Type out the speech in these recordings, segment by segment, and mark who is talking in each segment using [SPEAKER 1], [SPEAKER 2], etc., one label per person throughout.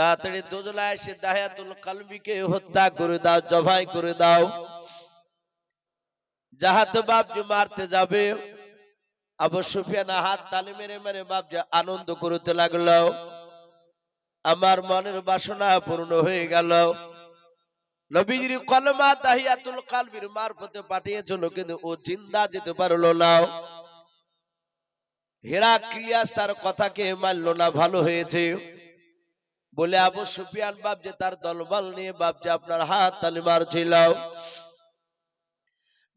[SPEAKER 1] তাড়াতাড়ি দোজলা এসে দাহিয়াতুল কালবিকে হত্যা করে দাও, জবাই করে দাও। যাহাতে বাপজি মারতে যাবে, আবু সুফিয়ান হাত তালি মেরে মেরে বাপজি আনন্দ করতে লাগল। আমার মনের বাসনা পূর্ণ হয়ে গেল। নবীজির কলমা দাহিয়াতুল কালবির মারফতে পাঠিয়েছিল, কিন্তু ও জিন্দা যেতে পারল না। হেরাক্লিয়াস তার কথাকে মানল না, ভালো হয়েছে। বলে আবু সুফিয়ান, বাপ যে তার দলবল নিয়ে, বাপ যে আপনার হাত তালি মারছিল।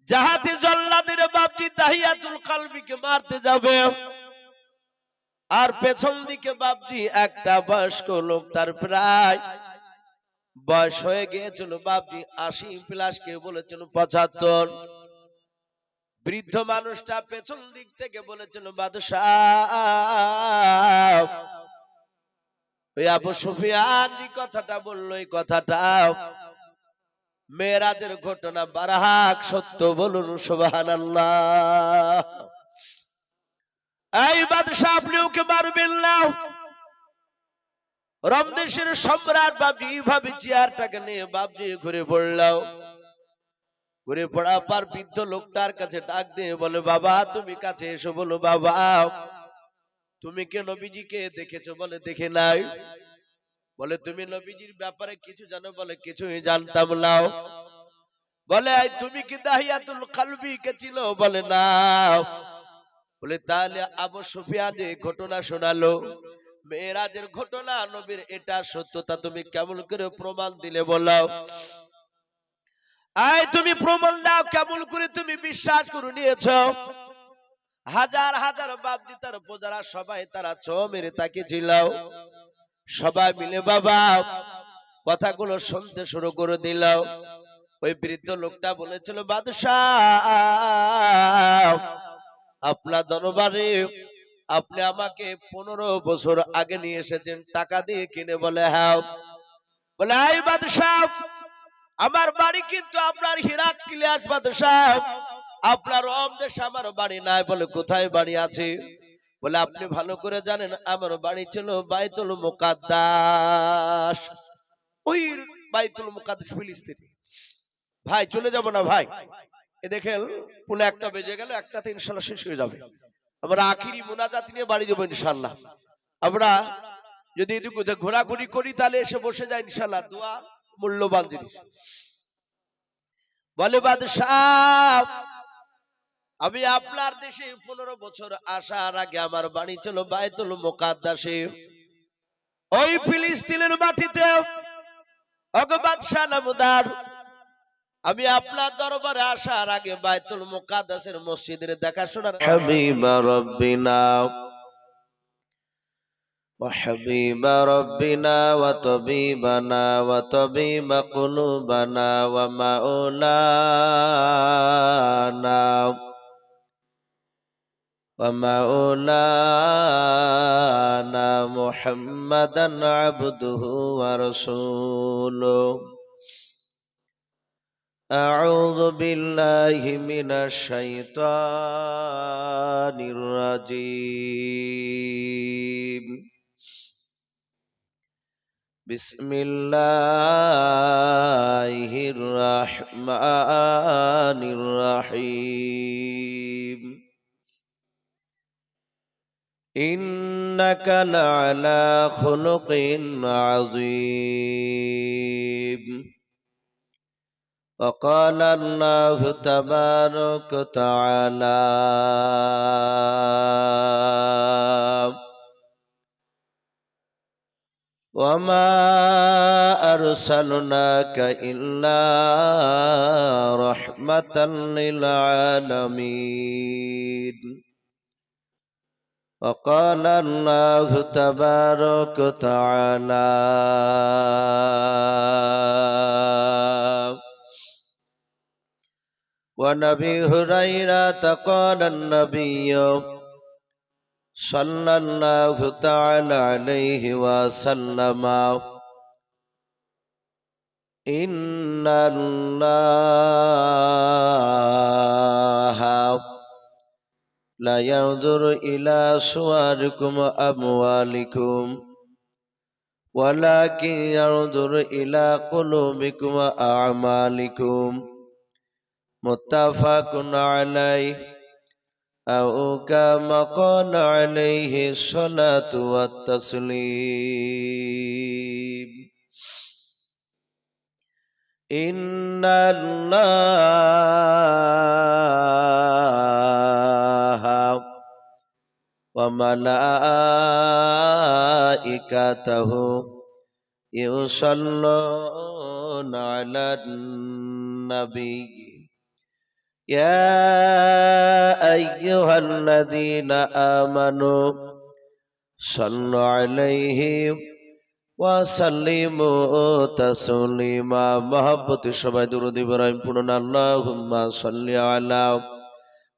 [SPEAKER 1] যাহাতে জল্লাদের বাপজি দাহিয়াতুল কালবিকে মারতে যাবে, আর পেছন দিকে বাপজি একটা বয়স্ক লোক তার প্রায় বয়স হয়ে গিয়েছিল বাপজি আশি প্লাস কেউ বলেছিল পঁচাত্তর। বৃদ্ধ মানুষটা পেছন দিক থেকে বলেছিল, বাদশাহ ওই আবু সুফিয়ান যে কথাটা বলল এই কথাটা মেয়েরাজের ঘটনা বারাহাক সত্য বলুন সুবাহান এই বাদশাহ, আপনি ওকে মারবেন না। রমদেশের সম্রাট বাবজি, এইভাবে চেয়ারটাকে নিয়ে বাবজি ঘুরে পড়লাম ঘুরে পড়া পার বৃদ্ধ লোকটার কাছে ডাক দিয়ে বলে, বাবা, তুমি কাছে এসো, বলো, বাবা। তুমি কে নবীজিকে দেখেছ বলে দেখে নাই? বলে, তুমি নবীজির ব্যাপারে কিছু জানো বলে কিছুই জানতাম নাও বলে "এই তুমি কি দাহিয়াতুল কালবি কে ছিল? বলে, না। বলে, তাহলে আবু সুফিয়ান ঘটনা শোনালো। মেয়েরাজের ঘটনা, নবীর এটা সত্যতা তুমি কেমন করে প্রমাণ দিলে বলাও আয় তুমি প্রমাণ দাও, কেমন করে তুমি বিশ্বাস করে নিয়েছ? হাজার হাজার বাপদি তার প্রজারা সবাই তারা ছ মেরে তাকে ছিল সবাই মিলে বাবা কথাগুলো শুনতে শুরু করে দিল। ওই বৃদ্ধ লোকটা বলেছিল, বাদশাহ, আপনার দরবারে আপনি আমাকে পনেরো বছর আগে নিয়ে এসেছেন, টাকা দিয়ে কিনে বলে হ্যাঁ। বলে, আই বাদশাহ, আমার বাড়ি কিন্তু আপনার হিরাক কিলিয়াস বাদশাহ। আপনার রম দেশ আমার বাড়ি নাই বলে কোথায় বাড়ি আছে? বলে, আপনি ভালো করে জানেন, আমার বাড়ি ছিল বাইতুল মুকাদ্দাস। ওই বাইতুল মুকাদ্দাস ফিলিস্তিন। ভাই, চলে যাব না ভাই? এ দেখেন, পুনে একটা বেজে গেল একটাতে ইনশাল্লাহ শেষ হয়ে যাবে। আমরা আখিরি মোনাজাত নিয়ে বাড়ি যাব ইনশাল্লাহ। আমরা যদি এদিকে ঘোরাঘুরি করি, তাহলে এসে বসে যায় ইনশাল্লাহ, দোয়া মূল্যবান জিনিস। বলে, বাদশাহ আমি আপনার দেশে পনেরো বছর আসার আগে আমার বাড়ি ছিল বায়তুল মোকাদ্দাসে ওই ফিলিস্তিনের মাটিতে অগবাদশাহ নামদার আমি আপনার দরবারে আসার আগে বায়তুল মুকাদ্দাসের মসজিদের দেখাশোনার
[SPEAKER 2] حبيب ربنا وحبيب ربنا وطبيبنا وطبيب قلوبنا ومولانا ومولانا محمدا عبده ورسوله أعوذ بالله من الشيطان الرجيم بسم الله الرحمن الرحيم إنك لعلى خلق عظيم وقال الله تبارك وتعالى وما أرسلناك إلا رحمة للعالمين وقال الله تبارك وتعالى ونبي هريرة قال النبي صلى الله تعالى عليه وسلم إن الله لا ينظر إلى صوركم وأموالكم ولكن ينظر إلى قلوبكم وأعمالكم متفق عليه. أو كما قال عليه الصلاة والتسليم. إن الله وملائكته يصلون على النبي يا أيها الذين آمنوا صلوا عليه وسلموا تسليما محبت شبه درود إبراهيم قلنا اللهم صل على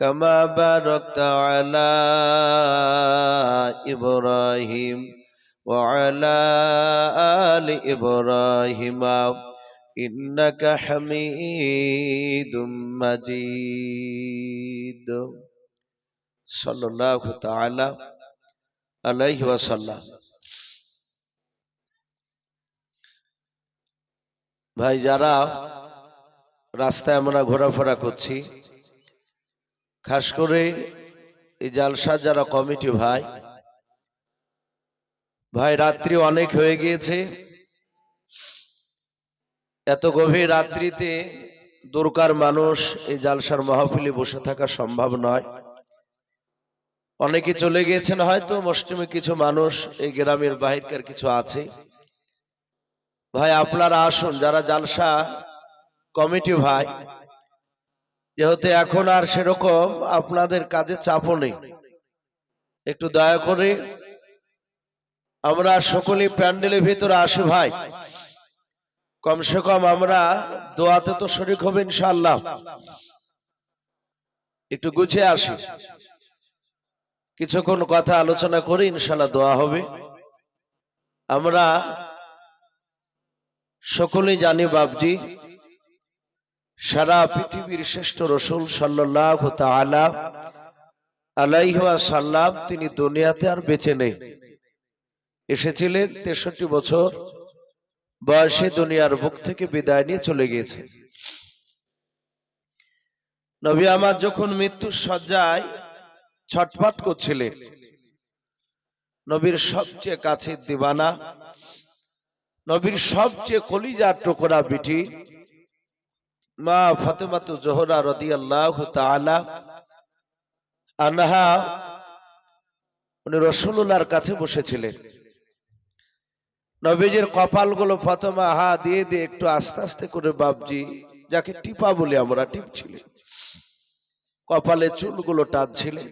[SPEAKER 2] كما باركت على إبراهيم وعلى آل إبراهيم إنك حميد مجيد صلى الله تعالى عليه وسلم ভাই যারা রাস্তায় আমরা ঘোরাফেরা করছি খাস করে এই জালসা যারা কমিটি ভাই ভাই, রাত্রি অনেক হয়ে গিয়েছে। এত গভীর রাত্রিতে দরকার মানুষ এই জালসার মাহফিলে বসে থাকা সম্ভব নয়। অনেকে চলে গিয়েছেন, হয়তো মুসলিমে কিছু মানুষ এই গ্রামের বাহিরকার কিছু আছে। ভাই, আপনারা আসুন, যারা জালসা কমিটি ভাই যেহেতু এখন আর সেরকম আপনাদের কাজে চাপও নেই। একটু দয়া করে আমরা সকলেই প্যান্ডেলের ভিতরে আসি ভাই। কমসে কম আমরা দোয়াতে তো শরিক হবে ইনশাল্লাহ একটু গুছিয়ে আসি। কিছুক্ষণ কথা আলোচনা করে ইনশাল্লাহ দোয়া হবে। আমরা সকলেই জানি বাবজি সারা পৃথিবীর শ্রেষ্ঠ রসুল সাল্লাহ তালা আলাইহা সাল্লাম তিনি দুনিয়াতে আর বেঁচে নেই। এসেছিলেন তেষট্টি বছর বয়সে দুনিয়ার বুক থেকে বিদায় নিয়ে চলে গিয়েছে। নবী আমার যখন মৃত্যুর শয্যায় ছটফট করছিলেন, নবীর সবচেয়ে কাছের দিবানা, নবীর সবচেয়ে কলিজার টুকরা বিটি মা ফাতেমাতু জোহরা রাদিয়াল্লাহু তাআলা আনহা, উনি রসুল্লাহর কাছে বসেছিলেন। নবীজির কপালগুলো ফাতেমা, হা, দিয়ে দিয়ে একটু আস্তে আস্তে করে বাবজি যাকে টিপা বলি আমরা টিপছিলেন কপালে চুলগুলো টানছিলেন।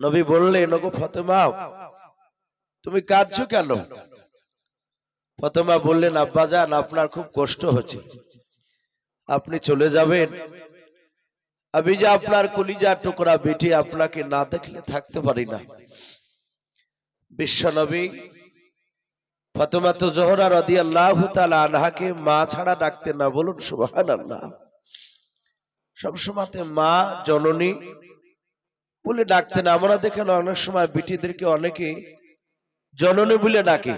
[SPEAKER 2] নবী বললেন, ওগো ফাতেমা, তুমি কাঁদছো কেন? ফাতেমা বললেন আব্বাজান আপনার খুব কষ্ট হচ্ছে। আপনি চলে যাবেন। আমি যে আপনার কলিজা টুকরা বেটি আপনাকে না দেখলে থাকতে পারি না। বিশ্বনবী ফাতেমা তো জোহরা রদি আল্লাহ আনহাকে মা ছাড়া ডাকতেন না বলুন সুবাহান আল্লাহ সবসময় মা, জননী বলে ডাকতেন। আমরা দেখেন অনেক সময় বিটিদেরকে অনেকে জননী বলে ডাকে।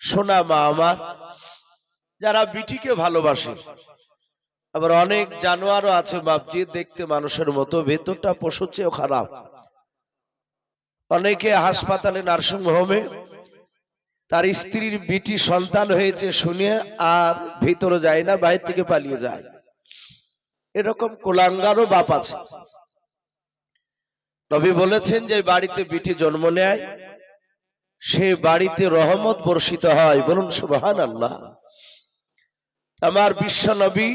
[SPEAKER 2] সোনা মা আমার যারা বিটিকে ভালোবাসে। আবার অনেক জানোয়ারও আছে বাপজি, দেখতে মানুষের মতো, ভেতরটা পশুর চেয়েও খারাপ। অনেকে হাসপাতালে নার্সিং হোমে, তার স্ত্রীর বিটি সন্তান হয়েছে শুনে আর ভিতরে যায় না, বাইরে থেকে পালিয়ে যায়। এরকম কোলাঙ্গারও বাপ আছে। নবী বলেছেন যে, বাড়িতে বিটি জন্ম নেয়, সে বাড়িতে রহমত বর্ষিত হয়। বলুন সুবাহান আল্লাহ আমার বিশ্ব নবী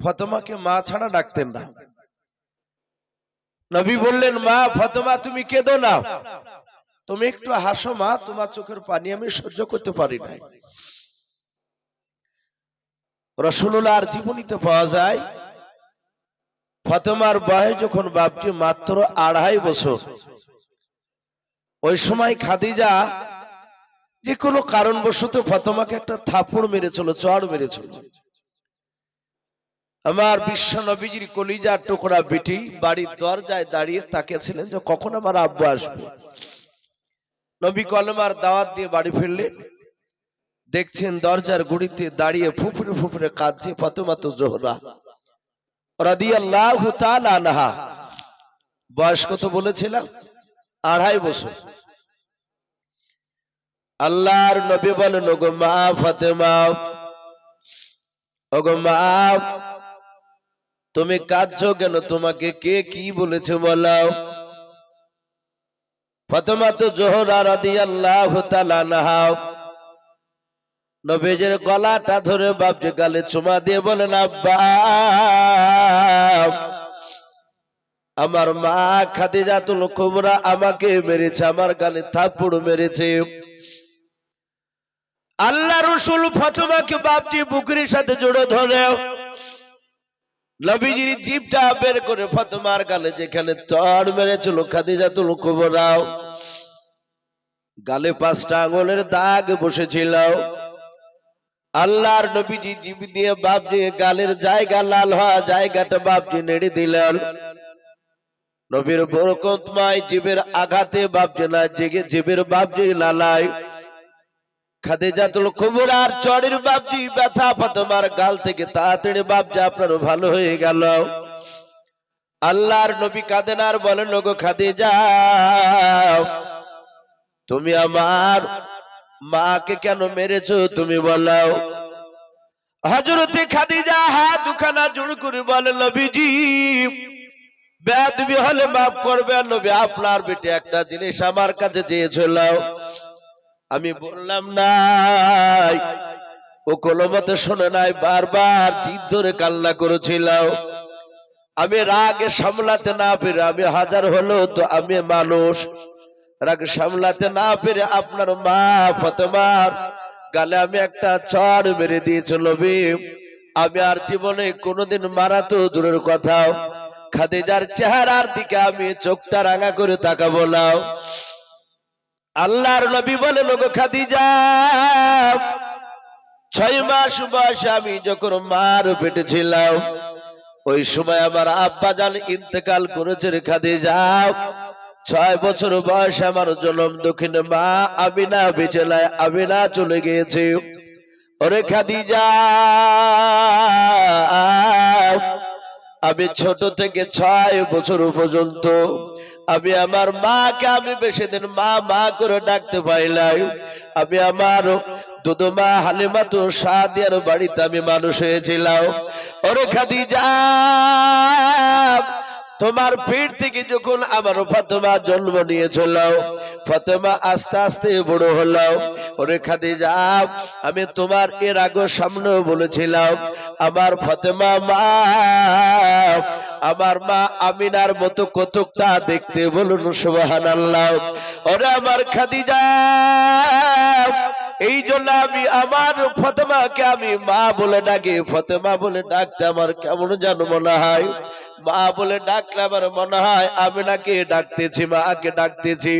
[SPEAKER 2] ফতমাকে মা ছাড়া ডাকতেন না। নবী বললেন, মা, ফতমা, তুমি কেঁদো না। তুমি একটু হাসো, মা, তোমার চোখের পানি আমি সহ্য করতে পারি নাই। রসুল্লাহর জীবনীতে পাওয়া যায়, ফাতেমার বয়স যখন বাপটি মাত্র আড়াই বছর, ওই সময় খাদিজা যে কোনো কারণবশত ফাতেমাকে একটা থাপড় মেরেছিল, চড় মেরেছিল। আমার বিশ্ব নবীজির কলিজার টুকরা বেটি বাড়ির দরজায় দাঁড়িয়ে তাকিয়েছিলেন যে কখন আমার আব্বু আসবে। নবী কলমার দাওয়াত দিয়ে বাড়ি ফিরলেন। দেখছেন দরজার গুড়িতে দাঁড়িয়ে ফুফরে ফুফরে কাঁদছে ফাতেমা তো জোহরা। রাদিয়াল্লাহু তাআলা আনহা। বয়স কত বলেছিলাম, আড়াই বছর। আল্লাহর নবী বলেন, ওগো মা ফাতেমা, ওগো মা, তুমি কাঁদছো কেন? তোমাকে কে কি বলেছে বলাও? ফাতেমা তো জোহরা রাদিয়াল্লাহু তাআলা আনহা, নবীজের গলাটা ধরে বাপজি গালে চুমা দিয়ে বলেন, আব্বা, আমার মা খাদিজাতুল কুবরা আমাকে মেরেছে, আমার গালে থাপ্পড় মেরেছে। আল্লাহ রসুল ফাতেমাকে বাপজি বুকরির সাথে জড়ো ধরে। নবীজির জিপটা বের করে ফাতেমার গালে যেখানে তড় মেরেছিল, খাদিজাতুল কুবরাও। গালে পাঁচটা আঙুলের দাগ বসেছিল। আল্লাহর নবীজি জীব দিয়ে বাপজি গালের জায়গা লাল হওয়া জায়গাটা বাপজি নেড়ে দিলেন। নবীর বরকতময় জীবের আঘাতে বাপজি না জেগে জীবের বাপজি লালাই খাদিজাতুল কুবরার চড়ের বাপজি, ব্যথা ফাতেমার গাল থেকে তাড়াতাড়ি বাপজি আপনার ভালো হয়ে গেল। আল্লাহর নবী কাঁদেন আর বলেন গো খাদিজা, তুমি আমার মাকে কেন মেরেছো তুমি বলাও? হজরতে খাদিজা হাত দুখানা জোড় করে বলে নবীজি, বেদবি হলে মাফ করবেন নবী, আপনার বেটে একটা জিনিস আমার কাছে চেয়েছিল। আমি বললাম নাই। ও কোনো কলমতে শোনে নাই বারবার জিদ ধরে কান্না করেছিল আমি রাগে সামলাতে না পেরে আমি হাজার হলো তো আমি মানুষ। রাগ সামলাতে না পেরে আপনার মা ফতেমার গালে আমি একটা চড় মেরে দিয়েছিল আমি আর জীবনে কোনোদিন মারা তো দূরের কথা। খাদিজার চেহারার দিকে আমি চোখটা রাঙা করে তাকাবো নাও আল্লাহর নবী বলে লোক খাদিজা, ছয় মাস বয়সে আমি যখন মার পেটে ছিলাম, ওই সময় আমার আব্বা জান ইন্তেকাল করেছে রে খাদিজা। ছয় বছর বয়সে আমার জনম দক্ষিণে মা আমিনা বেচেলায় আমিনা চলে গিয়েছে। ওরে খাদিজা আমি ছোট থেকে ছয় বছর পর্যন্ত আমি আমার মাকে আমি বেশি দিন মা মা করে ডাকতে পাইলাম আমি আমার দুদমা হালিমা তো সাদিয়ার বাড়িতে আমি মানুষ হয়েছিলাম। ওরে খাদিজা তোমার পেট থেকে যখন আমার ফাতেমা জন্ম নিয়েছিল, ফাতেমা আস্তে আস্তে বড় হলো। ওরে খাদি খাদিজা, আমি তোমার এর আগে সামনেও বলেছিলাম, আমার ফাতেমা মা, আমার মা আমিনার মতো কতকটা দেখতে বলুন সুবাহান আল্লাহ ওরে আমার খাদি খাদিজা এই জন্য আমি আমার ফতেমাকে আমি মা বলে ডাকি। ফতেমা বলে ডাকতে আমার কেমন যেন মনে হয়। মা বলে ডাকলে আমার মনে হয়, আমি নাকি ডাকতেছি, মাকে ডাকতেছি।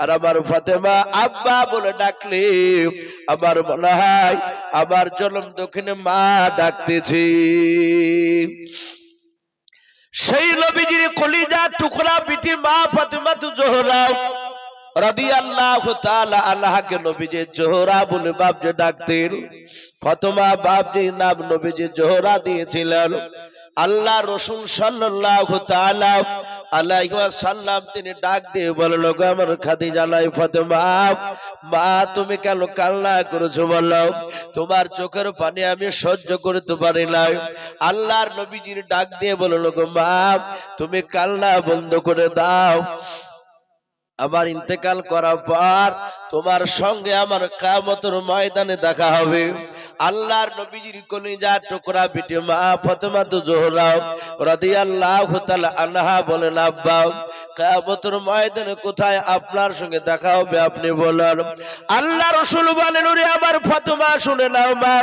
[SPEAKER 2] আর আমার ফতেমা আব্বা বলে ডাকলে আমার মনে হয়, আমার জন্ম দক্ষিণে মা ডাকতেছি। সেই নবীজির কলিজা টুকরা বিটি মা ফাতেমা তু জোহরা জোহরা বলে ডাকতেন। ফাতেমা নাম নবীজি জোহরা দিয়েছিলেন। আল্লাহ রসুল সাল্লাল্লাহু তিনি ডাক দিয়ে বলল, গো আমার খাদিজা লাই ফাতেমা, মা তুমি কেন কান্না করেছ বলো? তোমার চোখের পানি আমি সহ্য করতে পারি না আল্লাহর নবীজির ডাক দিয়ে বলল, গো মা, তুমি কান্না বন্ধ করে দাও। আমার ইন্তেকাল করার পর তোমার সঙ্গে আমার কামতর ময়দানে দেখা হবে। আল্লাহর নবীজির কলিজা টুকরা পিঠে মা ফতেমা তো জোহরা রাদিয়াল্লাহু তাআলা আনহা বলেন, আব্বা, কামতর ময়দানে কোথায় আপনার সঙ্গে দেখা হবে আপনি বলেন? আল্লাহ রসুল বলেন, ওরে আমার ফতেমা, শুনে নাও মা,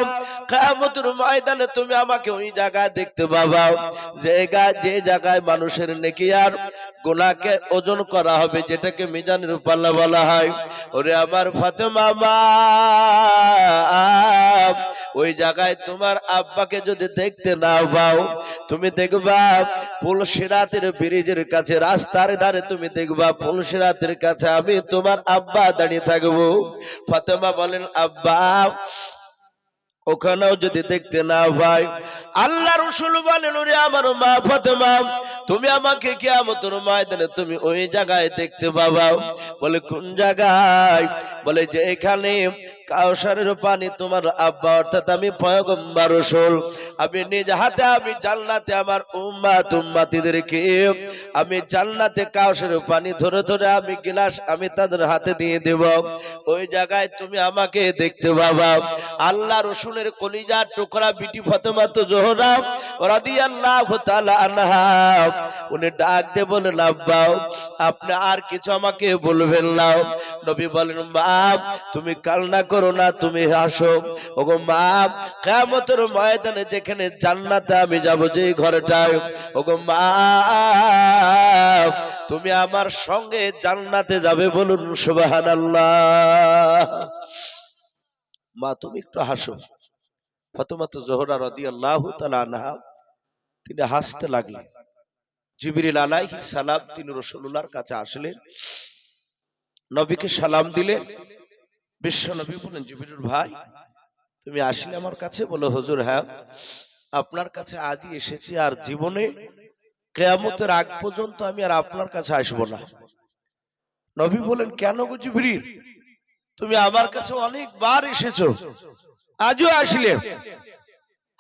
[SPEAKER 2] কামতর ময়দানে তুমি আমাকে ওই জায়গায় দেখতে পাবা। জায়গা যে জায়গায় মানুষের নেকি আর গোনাকে ওজন করা হবে, যেটাকে মিজানের পাল্লা বলা হয়। ওরে আমার ফাতেমা মা, ওই জায়গায় তোমার আব্বাকে যদি দেখতে না পাও, তুমি দেখবা পুলসিরাতের ব্রিজের কাছে, রাস্তার ধারে তুমি দেখবা পুলসিরাতের কাছে আমি তোমার আব্বা দাঁড়িয়ে থাকব। ফাতেমা বলেন, আব্বা ওখানেও যদি দেখতে না পাই, আল্লাহ রসুল বলেন, ওরে আমার মা ফাতেমা, তুমি আমাকে কিয়ামতের ময়দানে তুমি ওই জায়গায় দেখতে পাবা। বলে, কোন জায়গায়? বলে, যে এখানে কাউসারের পানি তোমার আব্বা, অর্থাৎ আমি পয়গম্বর রসুল। আমি নিজ হাতে, আমি জান্নাতে আমার উম্মাত উম্মাতিদেরকে, আমি জান্নাতে কাউসারের পানি ধরে ধরে আমি গিলাস আমি তাদের হাতে দিয়ে দেব। ওই জায়গায় তুমি আমাকে দেখতে পাবা। আল্লাহ রসুলের কলিজার টুকরা বিটি ফতেমা তো জোহরা রাদিয়াল্লাহু তাআলা আনহা। উনি ডাক দিয়ে বলেন আব্বা আপনি আর কিছু আমাকে বলবেন না। নবী বলেন মা তুমি কান্না করো না, তুমি হাসো। ওগো মা কিয়ামতের ময়দানে যেখানে জান্নাতে আমি যাব যে ঘরটায়, ওগো মা তুমি আমার সঙ্গে জান্নাতে যাবে বলুন, সুবহানাল্লাহ। মা, তুমি একটু হাসো। ফতমাত জোহরা রাদিয়াল্লাহু তাআলা আনহা, তিনি হাসতে লাগলেন। জিবরিল আলাইহি সালাম তিনি রাসূলুল্লাহর কাছে আসলেন। নবীকে সালাম দিলেন। বিশ্ব নবী বলেন ভাই, তুমি আসলে আমার কাছে? বলে, হুজুর হ্যাঁ আপনার কাছে আজই এসেছি আর জীবনে কেয়ামতের আগ পর্যন্ত আমি আর আপনার কাছে আসব না। নবী বলেন কেন গো জিবরিল? তুমি আমার কাছে অনেকবার এসেছ। আজও আসলে।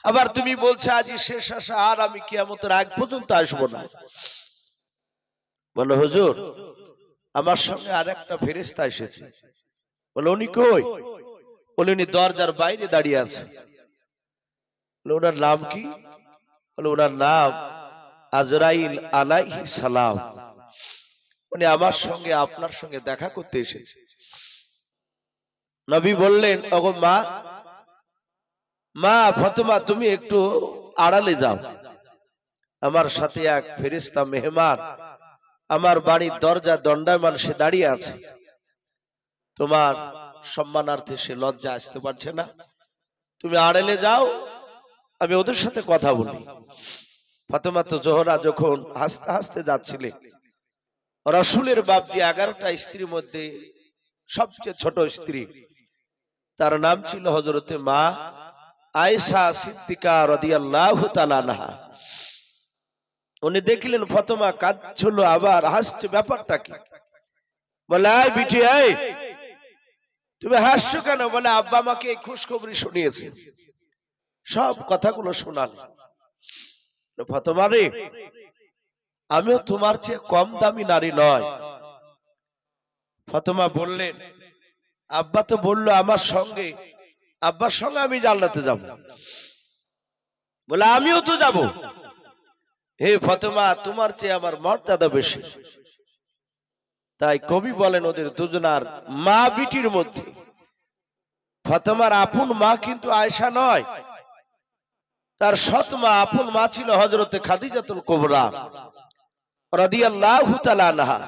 [SPEAKER 2] আবার তুমি বলছো আজই শেষ আসা, আর আমি কিয়ামতের আগ পর্যন্ত আসব না। বলো, হুজুর, আমার সঙ্গে আর একটা ফেরেস্তা এসেছে। বলে, উনি কই? বলে, উনি দরজার বাইরে দাঁড়িয়ে আছে। বলে, ওনার নাম কি? বলে, ওনার নাম আজরাইল আলাইহি সালাম। উনি আমার সঙ্গে, আপনার সঙ্গে দেখা করতে এসেছে। নবী বললেন, ওগো মা মা ফতেমা, তুমি একটু আড়ালে যাও। আমার সাথে এক ফেরিস্তা মেহমান, আমার বাড়ির দরজা দণ্ডায়মান সে দাঁড়িয়ে আছে। তোমার সম্মানার্থে সে লজ্জা আসতে পারছে না। তুমি আড়ালে যাও, আমি ওদের সাথে কথা বলি। ফাতেমা তো জোহরা যখন হাসতে হাসতে যাচ্ছিলে, রসুলের বাপজি এগারোটা স্ত্রীর মধ্যে সবচেয়ে ছোট স্ত্রী, তার নাম ছিল হজরতে মা আয়েশা সিদ্দিকা রাদিয়াল্লাহু তাআলা আনহা। উনি দেখলেন, ফতেমা, কাঁদছিল আবার, হাসছে, ব্যাপারটা কি? বলে, আয় বিটি, আয়। তুমি হাসছো কেন? বলে, আব্বা আমাকে এই খুশখবরি শুনিয়েছে। সব কথাগুলো শোনাল। ফতেমা রে, আমিও তোমার চেয়ে কম দামি নারী নয়। ফতমা বললেন, আব্বা তো বলল আমার সঙ্গে আব্বার সঙ্গে আমি জান্নাতে যাব। বলে, আমিও তো যাব। হে ফতেমা, তোমার চেয়ে আমার মর্যাদা বেশি। তাই কবি বলেন, ওদের দুজনার মা বিটির মধ্যে। ফতেমার আপন মা কিন্তু আয়সা নয়। তার সৎ মা, আপন মা ছিল হজরতে খাদিজাতুল কোবরা রাদিয়াল্লাহু তাআলা আনহা।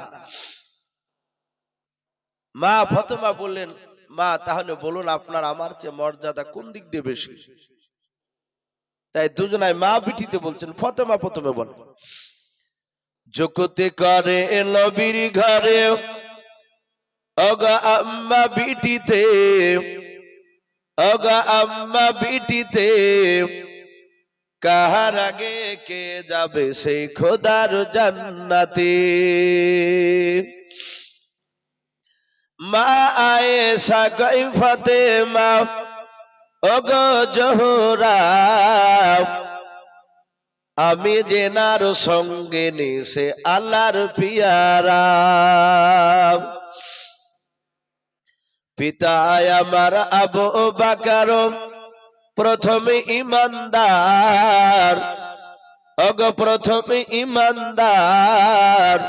[SPEAKER 2] মা ফতেমা বললেন মা, তাহলে বলুন আপনার আমার চেয়ে মর্যাদা কোন দিক দিয়ে বেশি? তাই দুজনায় মা বিটিতে বলছেন, ফতেমা প্রথমে বলে জগতে করে নবীর ঘরে অগা আম্মা বিটিতে অগা আম্মা বিটিতে কাহার আগে কে যাবে সেই খোদার জান্নাতে? মা আয়েশা গাই ফাতেমা, ওগো জোহরা, আমি জেনার সঙ্গে নিছে আল্লাহর পিয়ারা।
[SPEAKER 1] পিতা আমার আবু বাকার প্রথমে ইমানদার অগ প্রথমে ইমানদার।